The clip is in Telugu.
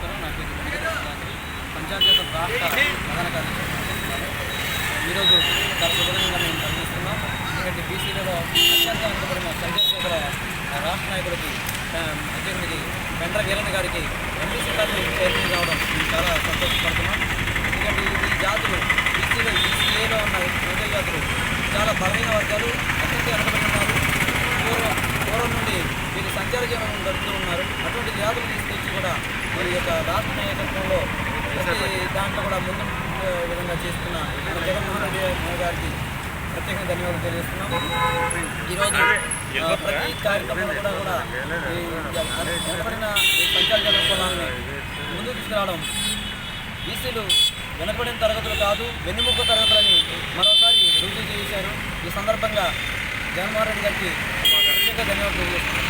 నమస్కారం నా పంచాయతీ రాష్ట్ర ప్రధాన కార్యదర్శి ఈరోజు చాలా శుభ్రంగా మేము పనిచేస్తున్నాం ఎందుకంటే బీసీలలో అత్యంత అనుకూలమైన సంఖ్యాశేఖర రాష్ట్ర నాయకుడికి అధ్యక్షుడికి వెండ్ర వీరన్న గారికి ఎంపీ సీటాన్ని చైర్మన్ కావడం మేము చాలా సంతోషపడుతున్నాం. ఎందుకంటే ఈ జాతులు బీసీలో బీసీఏలో ఉన్న ప్రజల జాతులు చాలా బలమైన వర్గాలు. గడుపుతూ ఉన్నారు. అటువంటి జాతులు తీసుకొచ్చి కూడా వీరి యొక్క రాష్ట్ర నాయకత్వంలో ప్రతి దాంట్లో కూడా ముందు విధంగా చేస్తున్న జగన్మోహన్ రెడ్డి గారికి ప్రత్యేకంగా ధన్యవాదాలు తెలియజేస్తున్నాం. ఈరోజు ప్రతి కార్యక్రమంలో కూడా కూడా ఈ సంచార జన కులాలని ముందుకు తీసుకురావడం బీసీలు వెనకబడిన తరగతులు కాదు వెన్నుముక్క తరగతులని మరోసారి రుజువు చేశారు. ఈ సందర్భంగా జగన్మోహన్ రెడ్డి గారికి ప్రత్యేక ధన్యవాదాలు తెలియజేస్తున్నాం.